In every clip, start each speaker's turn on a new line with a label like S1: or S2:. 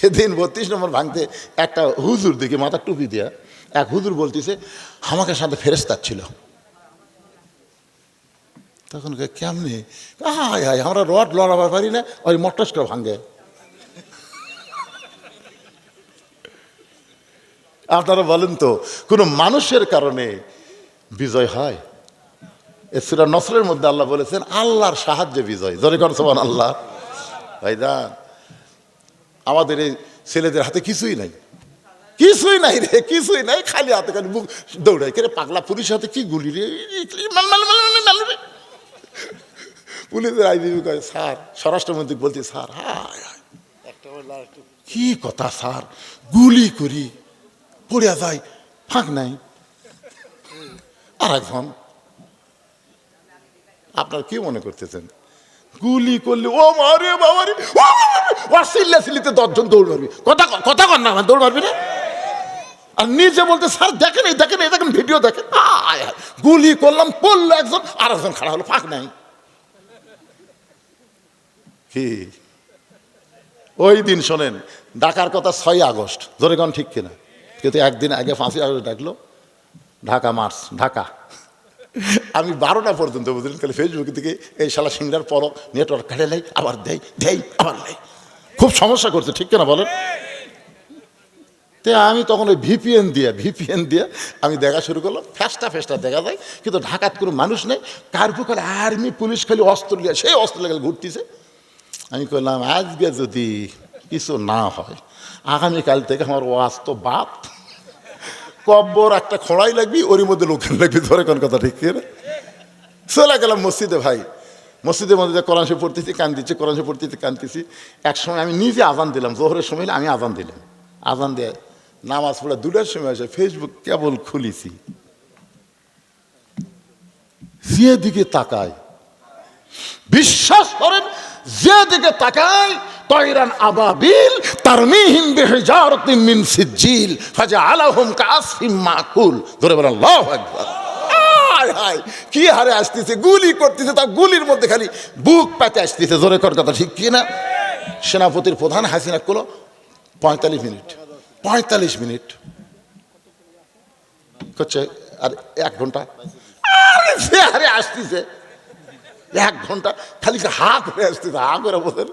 S1: সেদিন বত্রিশ নম্বর ভাঙতে একটা হুজুর দেখি, মাথা টুপি দিয়া, এক হুজুর বলতেছে, আমাকে সাথে ফেরেস্তার ছিল। তখন কেমনে? হায় হায়, আমরা রড লড়াবার পারি না, ওই মটসটা ভাঙে। আপনারা বলেন তো, কোনো মানুষের কারণে বিজয় হয়? এ নসরের মধ্যে আল্লাহ বলেছেন, আল্লাহর সাহায্যে বিজয়। জোরে করছেন আল্লাহ ভাইদান আমাদের এই ছেলেদের হাতে কিছুই নাই। কিছুই নাই রে, কিছুই নাই, খালি হাতে খালি মুখ দৌড়াই কে পাগলা পুলিশের হাতে কি গুলি রে। পুলিশের আইনজীবী কয়, স্যার, স্বরাষ্ট্রমন্ত্রী বলছে, স্যার, হায় হায়। কি কথা, স্যার? গুলি করি, পড়িয়া যায় ফাঁক নাই। আর একজন আপনার কি মনে করতেছেন? গুলি করলে। ও মারে বাবারে অশ্লীল সিলিতে দশজন দৌড় মারবি কথা কথা কর না দৌড় মারবি না। আর নিজে বলতে, স্যার, দেখেন এই দেখেন এই, দেখেন ভিডিও দেখেন। গুলি করলাম, পড়ল একজন আর একজন খাড়া হলো, ফাঁক নাই। ওই দিন শোনেন ডাকার কথা ছয় আগস্ট। ধরে ঠিক কিনা? কিন্তু একদিন আগে পাঁচই আগস্ট ডাকলো, ঢাকা মার্চ, ঢাকা। আমি বারোটা পর্যন্ত বুঝলেন, তাহলে ফেসবুক থেকে এই শালা সিংড়ার পর নেটওয়ার্ক কাটে নেই, আবার দেয় দেয় আবার নেই। খুব সমস্যা করছে, ঠিক কিনা বলেন? তে আমি তখন ওই ভিপিএন দিয়ে ভিপিএন দিয়ে আমি দেখা শুরু করলাম ফেস্টা ফেস্টা দেখা যায়, কিন্তু ঢাকাত কোনো মানুষ নেই, কার খালি আর্মি, পুলিশ খালি অস্ত্র নিয়ে, সেই অস্ত্র লেগে ঘুরতেছে। আমি করলাম আজকে যদি কিছু না হয়, আগামীকাল থেকে আমার ওয়াজ বাপ কব্বর, একটা খড়াই লাগবি, ওরই মধ্যে লোকের লাগবি, ধরে কোন কথা, ঠিক না? চলে গেলাম মসজিদে, ভাই। মসজিদের মধ্যে যে কোরআন শরীফ পড়তেছি, কান দিচ্ছি, কোরআন শরীফ পড়তেছি, কানতেছি। এক সময় আমি নিজে আজান দিলাম, জোহরের সময় আমি আজান দিলাম। আজান দিয়ে নামাজ পড়ে দুটার সময় আসে ফেসবুক কেবল খুলিছি। যে দিকে তাকায় বিশ্বাস করেন যে দিকে তাকায় তয়রান আবাবিল তারমিহিম বিহিজারতিন মিন সিজ্জিল ফাজআলাহুম কাসফিম মাকুল। ধরে বলেন, আল্লাহু আকবার। হায় হায়, কি হারে আসতেছে, গুলি করতেছে তা গুলির মধ্যে খালি বুক পাতে আসতেছে। জোরে কর কথা, ঠিক কি না? সেনাপতির প্রধান হাসিনা করল পঁয়তাল্লিশ মিনিট পঁয়তাল্লিশ মিনিট। হচ্ছে আর এক ঘণ্টা? আরে আসতেছে। এক ঘণ্টা, খালি হা করে আসতেছে হা করে বলেন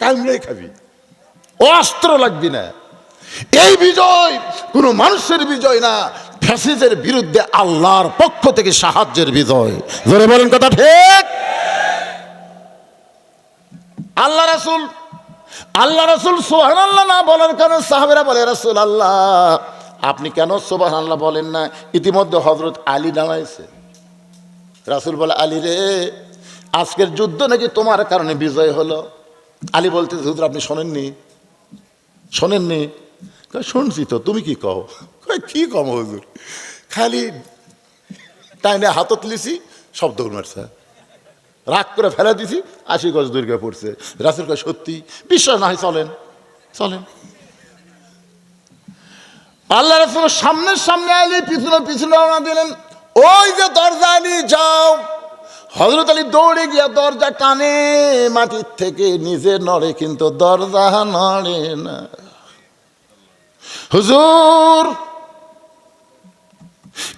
S1: কামড়ে খাবি। অস্ত্র লাগবি না। এই বিজয় কোনো মানুষের বিজয় না, ফ্যাসিজের বিরুদ্ধে আল্লাহর পক্ষ থেকে সাহায্যের বিজয়। ধরে বলেন কথা ঠিক? আল্লাহ রাসুল আল্লাহ রাসুল সোহান আল্লাহ না বলার কারণে সাহাবেরা বলে রাসুল আল্লাহ আপনি কেন সোবাহ আল্লাহ বলেন না? ইতিমধ্যে হজরত আলী নামাইছে রাসুল বলে, আলী রে, আজকের যুদ্ধ নাকি তোমার কারণে বিজয় হলো? আলী বলতে, হুজুর, আপনি শোনেননি? শোনেননি। শুনছি তো, তুমি কি কও? কি কম হুজুর? খালি টাইনে হাতত লিছি, সব দৌড় মারছে। রাগ করে ফেলে দিছি, আশি গজ দৈর্ঘ্য পড়ছে। রাসুল কয়, সত্যি? বিশ্বাস না হয় চলেন চলেন। আল্লাহ রসুল সামনের সামনে আলি পিছনে পিছনে রওনা দিলেন, ওই যে দরজা আলী যাও। হজরত আলী দৌড়ে গিয়া দরজা টানে, মাটির থেকে নিজে নড়ে কিন্তু দরজা নড়ে না। হুজুর,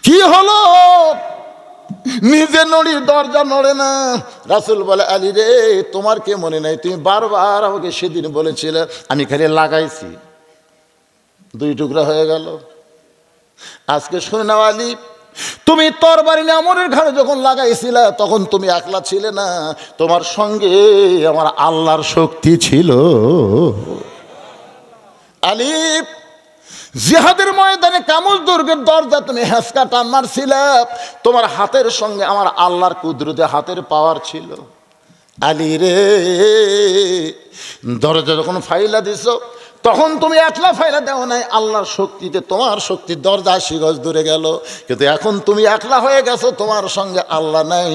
S1: কি হলো? নিজে নড়ি, দরজা নড়ে না। রাসুল বলে, আলী রে, তোমার কে মনে নাই? তুমি বারবার আমাকে সেদিন বলেছিলে, আমি খালি লাগাইছি। দুই টুকরা হয়ে গেল। আজকে শুনে নাও আলী তুমি তরবারি আমরের ঘাড়ে যখন লাগাইছিলে, তখন তুমি একলা ছিলে না। তোমার সঙ্গে আমার আল্লাহর শক্তি ছিল। আলী জিহাদের ময়দানে কামল দুর্গের দরজা তুমি হেসকা টান মারছিলে। তোমার হাতের সঙ্গে আমার আল্লাহর কুদরতে হাতের পাওয়ার ছিল। আলী রে, দরজা যখন ফাইলা দিছ তখন তুমি একলা ফাইলা দেও নাই, আল্লাহর শক্তিতে তোমার শক্তির দরজা আশি গজ দূরে গেল। কিন্তু এখন তুমি একলা হয়ে গেছো, তোমার সঙ্গে আল্লাহ নাই,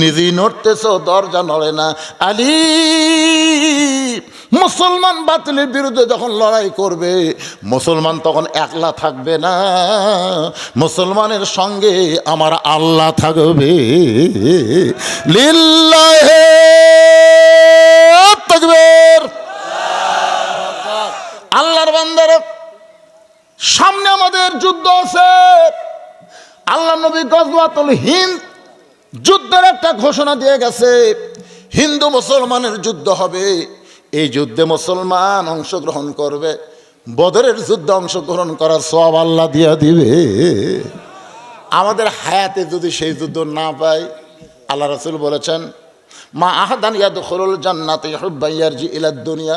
S1: নিজেই নড়তেছো, দরজা নড়ে না। আলী, মুসলমান বাতিলের বিরুদ্ধে যখন লড়াই করবে, মুসলমান তখন একলা থাকবে না। মুসলমানের সঙ্গে আমার আল্লাহ থাকবে। লিল্লাহে তাকবীর আল্লাহর বান্দার সামনে আমাদের যুদ্ধ আছে। আল্লাহ নবী গজওয়াতুল হিন্দ যুদ্ধের একটা ঘোষণা দিয়ে গেছে। হিন্দু মুসলমানের যুদ্ধ হবে। এই যুদ্ধে মুসলমান অংশগ্রহণ করবে। বদরের যুদ্ধে অংশগ্রহণ করার সব আল্লাহ দিয়া দিবে। আমাদের হায়াতে যদি সেই যুদ্ধ না পাই আল্লাহ রসুল বলেছেন, মা আহাদান ইয়াদ খরুল জান্নাতে হুব্বাইয়ার জি দুনিয়া।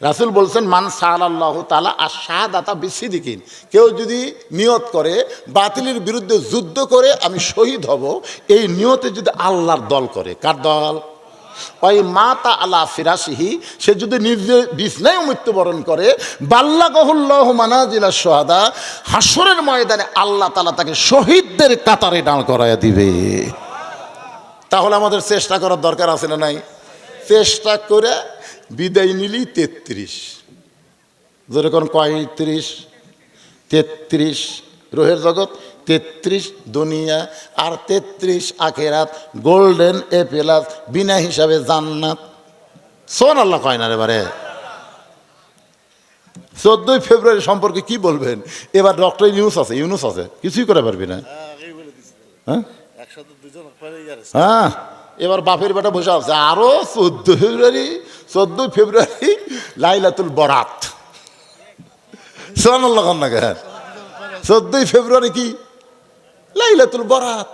S1: রাসুল বলছেন, মান সাল আল্লাহ তালা আর শাহাদাতা বিসিদিকিন। কেউ যদি নিয়ত করে, বাতিলের বিরুদ্ধে যুদ্ধ করে আমি শহীদ হব, এই নিয়তে যদি আল্লাহর দল করে, কার দল? ওই মা তা আলা ফিরাসিহি সে যদি নিজে বিছনায় মৃত্যুবরণ করে বাল্লা গহুল্লাহ মানাজিলা সোহাদা হাসরের ময়দানে আল্লাহ তালা তাকে শহীদদের কাতারে দাঁড় করাইয়া দিবে। তাহলে আমাদের চেষ্টা করার দরকার আছে না নাই? চেষ্টা করে বিদায় নিলি তেত্রিশ। যেরকম পঁয়ত্রিশ তেত্রিশ। রোহের জগৎ তেত্রিশ দুনিয়া আর তেত্রিশ আখেরাত গোল্ডেন এ প্লাস বিনা হিসাবে জান্নাত। সোন আল্লাহ কয় না রে বারে? চোদ্দই ফেব্রুয়ারি সম্পর্কে কি বলবেন? এবার ডক্টর ইউনুস আছে ইউনুস আছে কিছুই করে পারবি না। হ্যাঁ
S2: ইয়ার
S1: হ্যাঁ? এবার বাপের বেটা বসে আছে। আরও চোদ্দ ফেব্রুয়ারি চোদ্দই ফেব্রুয়ারি লাইলাতুল বরাত। চোদ্দই ফেব্রুয়ারি কি? লাইলাতুল বরাত।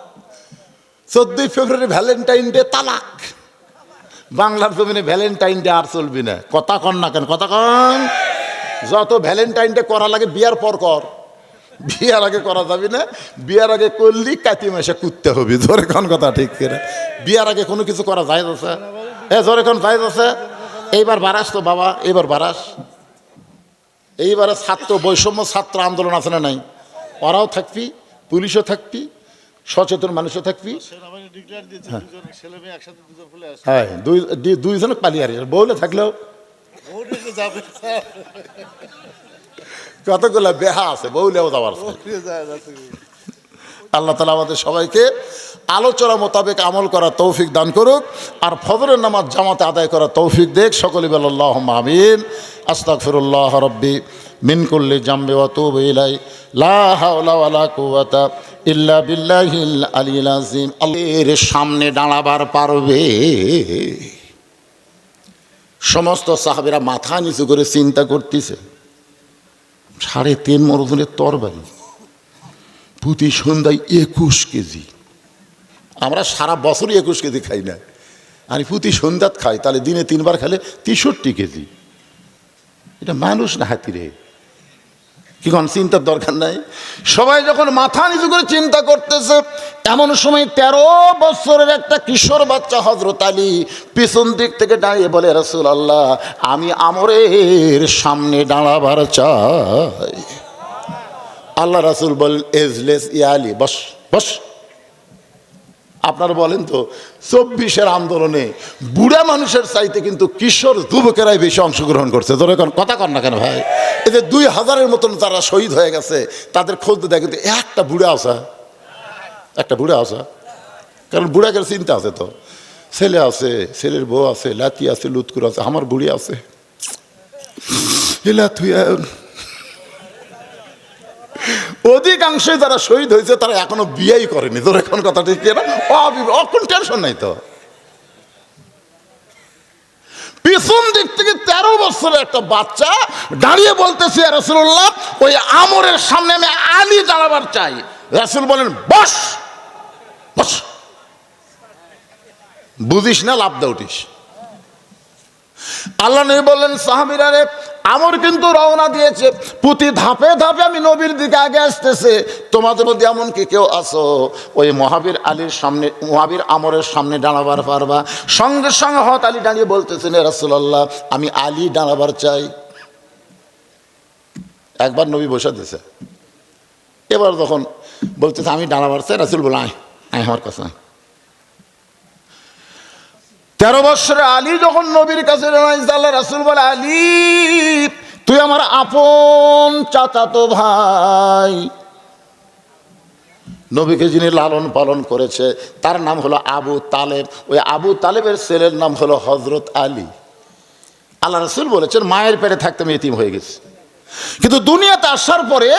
S1: চোদ্দই ফেব্রুয়ারি ভ্যালেন্টাইন ডে তালাক। বাংলার জমিনে ভ্যালেন্টাইন ডে আর চলবি না। কথা কন না কেন? কথা কন। যত ভ্যালেন্টাইন ডে করা লাগে, বিয়ার পর কর। বিয়ার আগে করা যাবে না। বিয়ার আগে করলি কাতি মাসে কুদতে হবে। ধরে কোন কথা ঠিক করে। বিয়ার আগে কোনো কিছু করা যায় আছে? এ ধরে কোন, যায় আছে? এইবার বারাস তো বাবা, এইবার বারাস। এইবারে ছাত্র, বৈষম্য ছাত্র আন্দোলন আছে না নাই? ওরাও থাকবি, পুলিশও থাকবি, সচেতন মানুষও থাকবি।
S2: আসে
S1: হ্যাঁ দুই, দুই- দুইজনে পালিয়ে আর বউলে থাকলেও। কতগুলো বেহা আছে, বউলেও যাওয়ার আছে।
S2: ওটিকে যায় যাচ্ছে
S1: আল্লাহ তালা আমাদের সবাইকে আলোচনা মোতাবেক আমল করার তৌফিক দান করুক, আর ফজরের নামাজ জামাতে আদায় করার তৌফিক দেখ। সকলে বল্লাহ আমিন। আস্তাক ফিরুল্লাহ রব্বি মিনকুল্লি জাম্বে ওয়াতুব লা ইল্লা সামনে দাঁড়াবার পারবে। সমস্ত সাহাবীরা মাথা নিচু করে চিন্তা করতেছে। সাড়ে তিন মরজনের তরবারি। প্রতি সন্ধ্যায় একুশ কেজি। আমরা সারা বছরই একুশ কেজি খাই না। আর প্রতি সন্ধ্যাত খাই, তাহলে দিনে তিনবার খেলে তেষট্টি কেজি। এটা মানুষ না হাতিরে। কি কোন চিন্তার দরকার নাই? সবাই যখন মাথা নিচু করে চিন্তা করতেছে, এমন সময় তেরো বছরের একটা কিশোর বাচ্চা হজরত আলী পিছন দিক থেকে দাঁড়িয়ে বলে রসুল আল্লাহ আমি আমরের সামনে দাঁড়াবার চাই। আল্লাহ রাসুল বলেন এজলেস ইয়ালি বস বস। আপনারা বলেন তো, চব্বিশের আন্দোলনে বুড়া মানুষের চাইতে কিন্তু কিশোর যুবকেরাই বেশি অংশগ্রহণ করছে। ধরে কোন, কথা কর না কেন ভাই? এই যে দুই হাজারের মতন তারা শহীদ হয়ে গেছে, তাদের খোঁজ দেয় কিন্তু একটা বুড়া আসা একটা বুড়া আসা কারণ বুড়াকের চিন্তা আছে তো। ছেলে আছে, ছেলের বউ আছে, লাতি আছে, লুৎকুর আছে, আমার বুড়ি আছে। এলা তুই অধিকাংশই যারা শহীদ হয়েছে, তারা এখনও বিয়েই করেনি। তোর এখন কথা ঠিক না? টেনশন নাই তো। পিছন দিক থেকে তেরো বছরের একটা বাচ্চা দাঁড়িয়ে বলতেছে রসুল্লাহ ওই আমরের সামনে আমি আলী দাঁড়াবার চাই। রাসুল বলেন, বস বস। বুঝিস না, লাভ দা উঠিস। আল্লাহ নবী বললেন, সাহাবিরা রে, আমর কিন্তু রওনা দিয়েছে। প্রতি ধাপে ধাপে আমি নবীর দিকে আগে আসতেছে। তোমাদের মধ্যে এমন কি কেউ আসো ওই মহাবীর আলীর সামনে, মহাবীর আমরের সামনে দাঁড়াবার পারবা। সঙ্গে সঙ্গে হত আলী দাঁড়িয়ে বলতেছেন রাসুলাল্লাহ, আমি আলী দাঁড়াবার চাই। একবার নবী বসে দিয়েছে। এবার যখন বলতেছে, আমি দাঁড়াবার চাই, রাসুল বলে, আয় আমার আয়। তেরো বৎসরে আলী যখন নবীর কাছে আল্লাহ রাসুল বলে, আলী, তুই আমার আপন চাচাতো ভাই। নবীকে যিনি লালন পালন করেছে, তার নাম হলো আবু তালেব। ওই আবু তালেবের ছেলের নাম হলো হজরত আলী। আল্লাহ রসুল বলেছেন, মায়ের পেটে থাকতে আমি এতিম হয়ে গেছি। কিন্তু দুনিয়াতে আসার পরে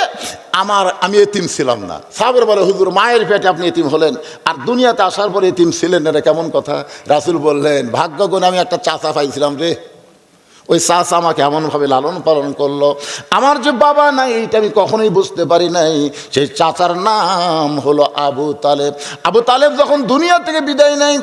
S1: আমার, আমি এতিম ছিলাম না। সাবের বলে, হুজুর, মায়ের পেটে আপনি এতিম হলেন। আর দুনিয়াতে আসার পরে এতিম ছিলেন রে কেমন কথা? রাসুল বললেন, ভাগ্য গুণে আমি একটা চাচা পাইছিলাম রে। ওই চাচা আমাকে এমনভাবে লালন পালন করল। আমার যে বাবা নাই এইটা আমি কখনোই বুঝতে পারি নাই। সেই চাচার নাম হলো আবু তালেব। আবু তালেব যখন দুনিয়া থেকে বিদায় নেয়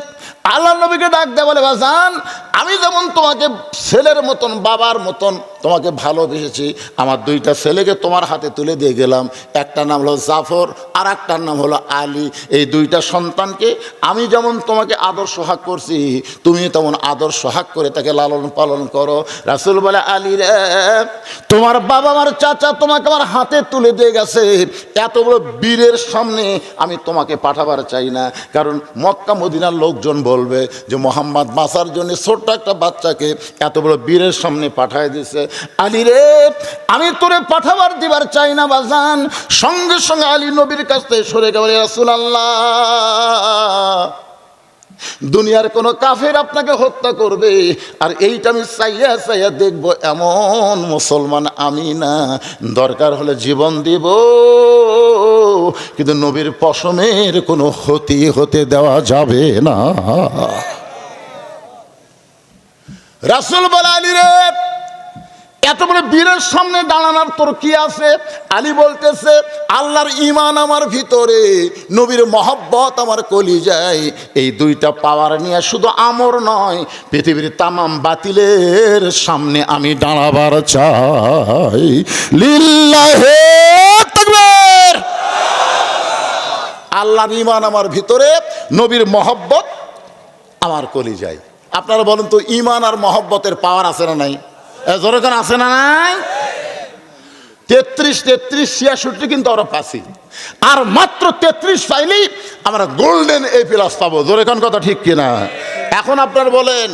S1: আল্লাহ নবীকে ডাক দেয় বলে, বাজান, আমি যেমন তোমাকে ছেলের মতন, বাবার মতন তোমাকে ভালোবেসেছি, আমার দুইটা ছেলেকে তোমার হাতে তুলে দিয়ে গেলাম। একটা নাম হলো জাফর আর একটার নাম হলো আলী। এই দুইটা সন্তানকে আমি যেমন তোমাকে আদর সোহাগ করছি তুমি তেমন আদর সোহাগ করে তাকে লালন পালন করো। রাসুল বলে, আলী রে, তোমার বাবা, আমার চাচা তোমাকে আমার হাতে তুলে দিয়ে গেছে। এত বড় বীরের সামনে আমি তোমাকে পাঠাবার চাই না। কারণ মক্কা, মদিনার লোকজন বলবে যে, মোহাম্মদ মাসার জন্য ছোট্ট একটা বাচ্চাকে এত বড় বীরের সামনে পাঠায় দিছে। আলী রে, আমি তোরে পাঠাবার দিবার চাই না বাজান। সঙ্গে সঙ্গে আলী নবীর কাছ থেকে সরে গেল রাসুল আল্লাহ দুনিয়ার কোনো কাফের আপনাকে হত্যা করবে। আর এইটা আমি চাইয়া চাইয়া দেখব, এমন মুসলমান আমি না। দরকার হলে জীবন দিব। কিন্তু নবীর পশমের কোনো ক্ষতি হতে দেওয়া যাবে না। রাসুল বলা রে এত বড় বীরের সামনে দাঁড়ানোর তোর কি আছে। আলী বলতেছে, আল্লাহর ইমান আমার ভিতরে, নবীর মহব্বত আমার কলি যায় এই দুইটা পাওয়ার নিয়ে শুধু আমর নয়, পৃথিবীর তামাম বাতিলের সামনে আমি দাঁড়াবার চাই। লিল্লাহে তাকবীর! আল্লাহর ইমান আমার ভিতরে, নবীর মহব্বত আমার কলি যায় আপনারা বলুন তো ইমান আর মহব্বতের পাওয়ার আছে না নাই? জোরকান আছে না নাই? তেত্রিশ তেত্রিশ, ছিয়াষট্টি কিন্তু আমরা পাচ্ছি আর মাত্র তেত্রিশ পাইলেই আমরা গোল্ডেন এ প্লাস পাবো। জোরেখান কথা ঠিক কিনা? এখন আপনার বলেন,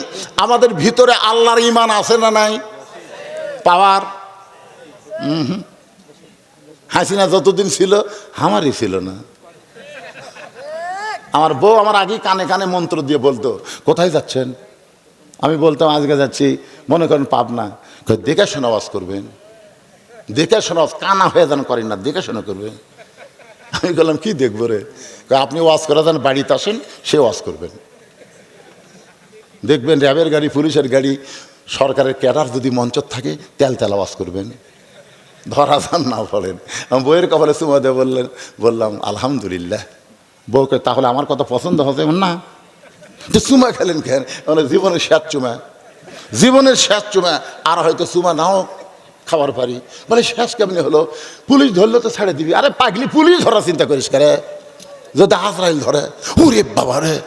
S1: আমাদের ভিতরে আল্লাহর ইমান আছে না নাই? পাওয়ার? হাসিনা যতদিন ছিল, আমারই ছিল না। আমার বউ আমার আগেই কানে কানে মন্ত্র দিয়ে বলতো, কোথায় যাচ্ছেন? আমি বলতাম, আজকে যাচ্ছি। মনে করেন পাবনা। দেখে শোনা ওয়াজ করবেন? দেখে শোনা ওয়াজ কানা হয়ে যান করেন না, দেখে শোনা করবেন? আমি বললাম, কি দেখব রে? আপনি ওয়াজ করে যান, বাড়িতে আসেন, সে ওয়াজ করবেন। দেখবেন র্যাবের গাড়ি, পুলিশের গাড়ি, সরকারের ক্যাডার যদি মঞ্চ থাকে, তেল তেল আওয়াজ করবেন। ধরা যান না পড়েন বইয়ের কপালে চুমা দিয়ে বললেন, বললাম, আলহামদুলিল্লাহ। বউকে তাহলে আমার কথা পছন্দ হবে না? তো চুমা খেলেন কেন? মানে জীবনের শেষ চুমা। জীবনের শেষ চুমা। আর হয়তো চুমা নাও খাবার পারি। মানে শেষ কেমনি হলো? পুলিশ ধরলে তো ছেড়ে দিবি। আরে পাগলি, পুলিশ ধরা চিন্তা করিস করে যদি আজরাইল ধরে, ওরে বাবা রে।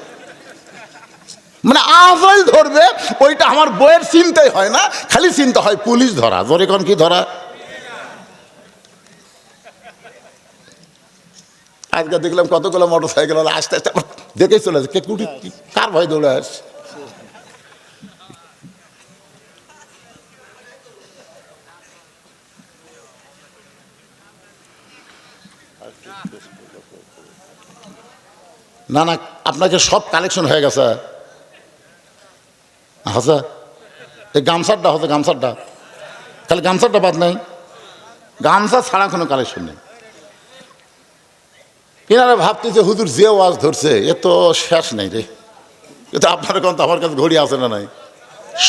S1: মানে আজরাইল ধরবে, ওইটা আমার বইয়ের চিন্তাই হয় না। খালি চিন্তা হয় পুলিশ ধরা। জোরে কোন কি ধরা? আজকে দেখলাম কতগুলো মোটর সাইকেল আস্তে আস্তে। দেখেই চলে আসে কে কুটি কার ভয় দৌড়ে আস না না, আপনাকে সব কালেকশন হয়ে গেছে। হাসা এই গামছারটা হচ্ছে গামছারটা তাহলে গামছারটা বাদ নাই। গামছা ছাড়া কোনো কালেকশন নেই। এনারা ভাবতেছে, হুজুর যে ওয়াজ ধরছে, এ তো শেষ নেই রে। কিন্তু আপনার কিন্তু আমার কাছে ঘড়ি আছে না নাই?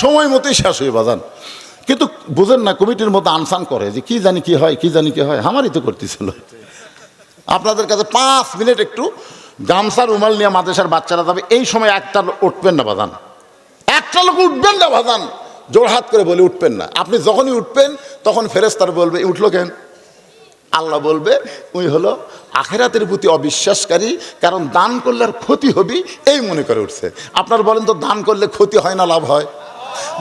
S1: সময় মতোই শেষ হয়ে বাজান। কিন্তু বুঝেন না, কমিটির মধ্যে আনসান করে যে কি জানি কি হয়, কি জানি কি হয়, আমারই তো করতেছিল। আপনাদের কাছে পাঁচ মিনিট একটু গামছার রুমাল নিয়ে মাদ্রাসার বাচ্চারা যাবে, এই সময় একটা উঠবেন না বাজান। একটা লোক উঠবেন না বাজান। জোড়হাত করে বলে, উঠবেন না। আপনি যখনই উঠবেন, তখন ফেরেস্তার বলবে উঠল কেন? আল্লাহ বলবে উনি হলো আখেরাতের প্রতি অবিশ্বাসকারী, কারণ দান করলে আর ক্ষতি হবি, এই মনে করে উঠছে। আপনার বলেন তো, দান করলে ক্ষতি হয় না, লাভ হয়?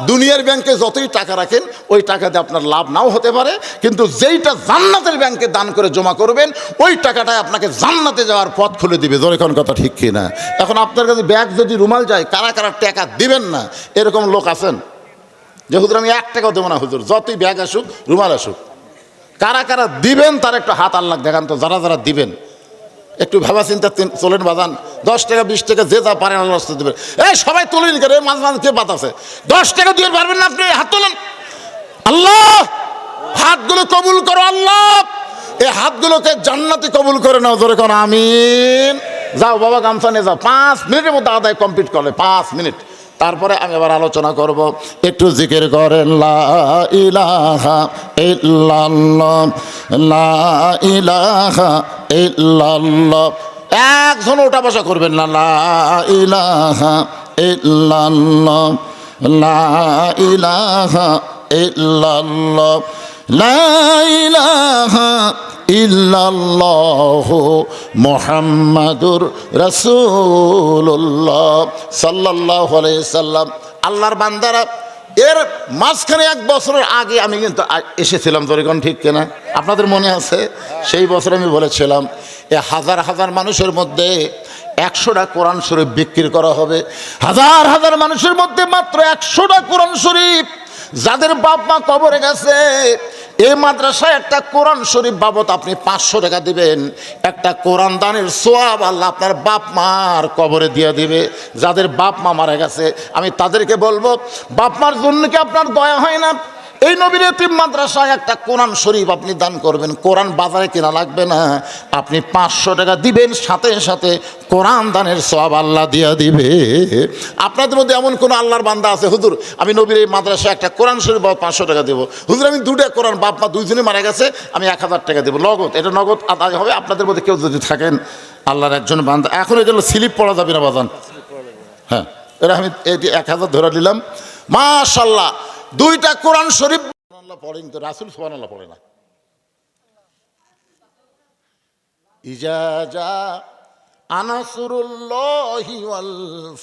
S1: দুনিয়ার ব্যাংকে যতই টাকা রাখেন, ওই টাকাতে আপনার লাভ নাও হতে পারে, কিন্তু যেইটা জান্নাতের ব্যাংকে দান করে জমা করবেন, ওই টাকাটাই আপনাকে জান্নাতে যাওয়ার পথ খুলে দিবে। কোন কথা ঠিক কিনা এখন আপনার কাছে ব্যাগ যদি রুমাল যায়, কারা কারা টাকা দিবেন না? এরকম লোক আছেন? যে, হুজুর, আমি এক টাকাও দেবো না, হুজুর। যতই ব্যাগ আসুক, রুমাল আসুক। কারা কারা দিবেন, তার একটু হাত আল্লাহ দেখান তো, যারা যারা দিবেন। একটু ভাবা চিন্তা চলেন বাজান, দশ টাকা, বিশ টাকা, যে যা পারেন আল্লাহ দিবেন। এই সবাই তুলেন করে মাঝে মাঝে কে পাতাছে দশ টাকা দিয়ে পারবেন না আপনি? হাত তোলেন। আল্লাহ, হাতগুলো কবুল করো, আল্লাহ। এই হাতগুলোকে জান্নাতি কবুল করে নাও ধরে কোন, আমিন। যাও, বাবা, গামছা নিয়ে যাও। পাঁচ মিনিটের মধ্যে আদায় কমপ্লিট করলে, পাঁচ মিনিট। তারপরে আমি আবার আলোচনা করব। একটু জিকির করেন একজন ওটা বসা করবেন না লা ইলাহা ইল্লাল্লাহ। লা ইলাহা ইল্লাল্লাহ মুহাম্মাদুর রাসূলুল্লাহ সাল্লাল্লাহু আলাইহি সাল্লাম। আল্লাহর বান্দারা, এর মাঝখানে এক বছরের আগে আমি কিন্তু এসেছিলাম তরিকন ঠিক কিনা? আপনাদের মনে আছে? সেই বছর আমি বলেছিলাম, এ হাজার হাজার মানুষের মধ্যে একশোটা কোরআন শরীফ বিক্রি করা হবে। হাজার হাজার মানুষের মধ্যে মাত্র একশোটা কোরআন শরীফ। যাদের বাপ মা কবরে গেছে এই মাদ্রাসায় একটা কোরআন শরীফ বাবদ আপনি পাঁচশো টাকা দিবেন। একটা কোরআন দানের সোয়াব আল্লাহ আপনার বাপ মার কবরে দিয়ে দিবে। যাদের বাপ মা মারা গেছে, আমি তাদেরকে বলব, বাপ মার জন্য কি আপনার দয়া হয় না? এই নবীর এতিম মাদ্রাসায় একটা কোরআন শরীফ আপনি দান করবেন। কোরআন বাজারে কেনা লাগবে না। আপনি পাঁচশো টাকা দিবেন, সাথে সাথে কোরআন দানের সব আল্লাহ দিয়া দিবে। আপনাদের মধ্যে এমন কোনো আল্লাহর বান্দা আছে? হুজুর, আমি নবীর এই মাদ্রাসায় একটা কোরআন শরীফ বাবদ পাঁচশো টাকা দেবো। হুজুর, আমি দুটা কোরআন, বাপ মা দুইজনে মারা গেছে, আমি এক হাজার টাকা দেবো। নগদ, এটা নগদ আদায় হবে। আপনাদের মধ্যে কেউ যদি থাকেন, আল্লাহর একজন বান্দা। এখন এগুলো স্লিপ পড়া যাবে না বাজান? হ্যাঁ এটা আমি যে এক হাজার ধরে নিলাম। মাশাল্লাহ দুইটা কোরআন শরীফ আল্লাহ পড়েন তো, রাসুল সোহান আল্লাহ পড়ে না। ইজা যা আনাসুরুল্লাহি ওয়াল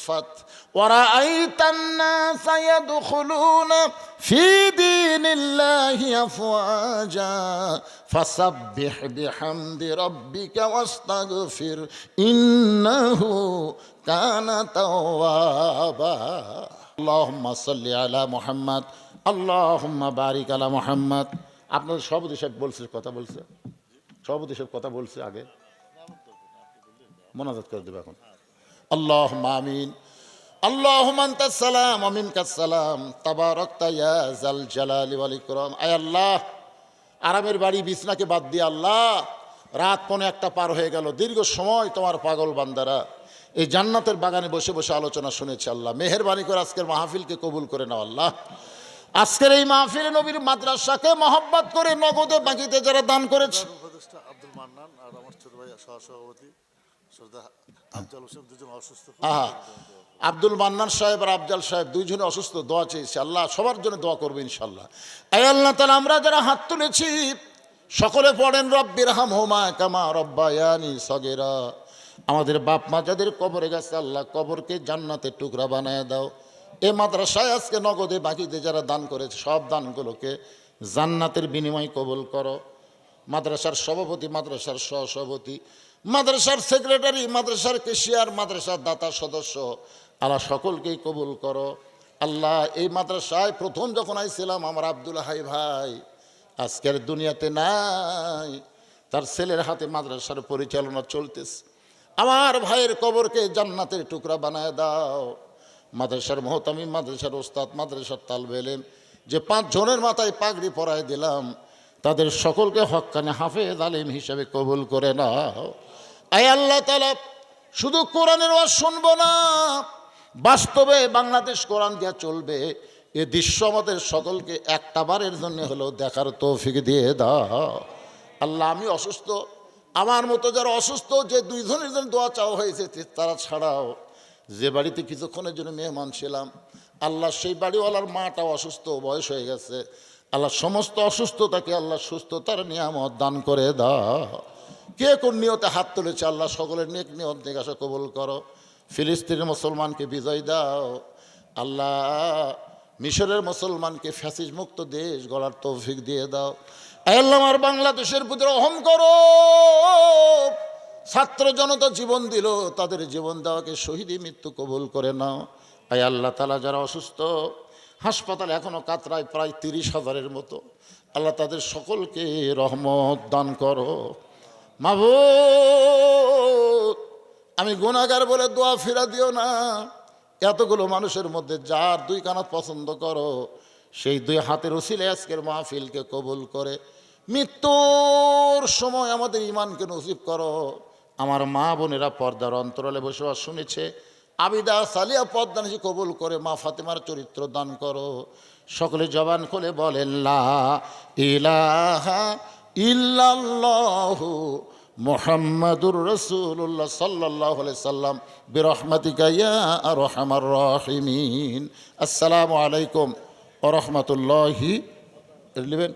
S1: ফাত, ওয়া রাআইতান নাস ইয়াদখুলুনা ফি দীনিল্লাহি আফওয়াজা, ফাসাব্বিহ বিহামদি রাব্বিকা ওয়াস্তাগফির, ইন্নাহু কানা তাওয়াবা। اللهم صل على محمد اللهم بارك على محمد আপনাদের সভাপতি সাহেব বলছে কথা বলছে সভাপতি সাহেব কথা বলছে আগে মোনাজাত করে দেবে এখন আল্লাহ আমিন আল্লাহ সালাম আমিন কাসালাম তাবারকতা ইয়া জাল জালালি ওয়াল ইকরাম আয় আল্লাহ আরামের বাড়ি বিছনাকে বাদ দিয়ে আল্লাহ রাত পনে একটা পার হয়ে গেল দীর্ঘ সময় তোমার পাগল বান্দারা এই জান্নাতের বাগানে বসে বসে আলোচনা শুনেছি আল্লাহ। মেহেরবানি করে আজকের মাহফিলকে কবুল করে নাও আল্লাহ। আজকের এই মাহফিলে নবীর মাদ্রাসাকে মহব্বত করে নগদে বাকিতে যারা দান করেছে।
S2: আব্দুল মান্নান আর আমার ছোট ভাই সহসভাপতি
S1: আব্দুল মান্নান সাহেব আর আফজাল সাহেব দুইজনে অসুস্থ দোয়া চেয়েছে আল্লাহ সবার জন্য দোয়া করবে ইনশাল্লাহ এই আল্লাহ তালা আমরা যারা হাত তুলেছি সকলে পড়েন রব্বির হাম হোমা কামা রব্বায়ানি সগেরা। আমাদের বাপ মা যাদের কবরে গেছে, আল্লাহ কবরকে জান্নাতের টুকরা বানায় দাও। এ মাদ্রাসায় আজকে নগদে বাকিতে যারা দান করেছে, সব দানগুলোকে জান্নাতের বিনিময় কবুল করো। মাদ্রাসার সভাপতি, মাদ্রাসার সহসভাপতি, মাদ্রাসার সেক্রেটারি, মাদ্রাসার কেশিয়ার, মাদ্রাসার দাতা সদস্য, আল্লাহ সকলকেই কবুল করো। আল্লাহ, এই মাদ্রাসায় প্রথম যখন আইছিলাম আমার আব্দুল হাই ভাই, আজকের দুনিয়াতে নাই। তার ছেলের হাতে মাদ্রাসার পরিচালনা চলতেছে। আমার ভাইয়ের কবরকে জান্নাতের টুকরা বানায় দাও। মাদ্রাসার মহতামি মাদ্রাসার ওস্তাদ, মাদ্রাসার তাল বেলেন যে পাঁচ জনের মাথায় পাগড়ি পরায় দিলাম, তাদের সকলকে হক্কানে হাফেজ আলিম হিসেবে কবুল করে নাও। আয় আল্লাহ তালা শুধু কোরআনের ওয়াজ শুনব না, বাস্তবে বাংলাদেশ কোরআন দিয়া চলবে। এ দৃশ্য আমাদের সকলকে একটা বারের জন্য হলেও দেখার তৌফিক দিয়ে দাও। আল্লাহ, আমি অসুস্থ আমার মতো যারা অসুস্থ, যে দুইজনের জন্য দোয়া চাওয়া হয়েছে তারা ছাড়াও যে বাড়িতে কিছুক্ষণের জন্য মেহমান ছিলাম, আল্লাহ সেই বাড়িওয়ালার মাটা অসুস্থ, বয়স হয়ে গেছে। আল্লাহ সমস্ত অসুস্থতাকে আল্লাহ সুস্থতার নিয়ামত দান করে দাও। কে কোন নিয়তে হাত তুলেছে আল্লাহ, সকলের নেক নিয়ত নিকাশা কবুল করো। ফিলিস্তিনের মুসলমানকে বিজয় দাও। আল্লাহ মিশরের মুসলমানকে ফ্যাসিস মুক্ত দেশ গড়ার তৌফিক দিয়ে দাও। আল্লাহ আমার বাংলাদেশের প্রতি রহম করো। ছাত্র জনতা জীবন দিল, তাদের জীবন দেওয়াকে শহীদি মৃত্যু কবুল করে নাও। আয় আল্লাহ তালা যারা অসুস্থ, হাসপাতালে এখনও কাতরায় প্রায় তিরিশ হাজারের মতো। আল্লাহ তাদের সকলকে রহমত দান করো। মাবুদ আমি গুণাগার বলে দোয়া ফিরা দিও না। এতগুলো মানুষের মধ্যে যার দুই কানাত পছন্দ করো সেই দুই হাতের উসিলে আজকের মাহফিলকে কবুল করে। মৃত্যুর সময় আমাদের ইমানকে নসিব করো। আমার মা বোনেরা পর্দার অন্তরালে বসবাস শুনেছে, আবিদা সালিয়া পর্দা নিচে কবুল করে মা ফাতেমার চরিত্র দান করো? সকলে জবান খুলে বলেন, লা মোহাম্মদুর রসুল্লাহ সাল্লাহ সাল্লাম। ইয়া রহমার রহিমিন। আসসালামু আলাইকুম। ورحمة الله. اللي بين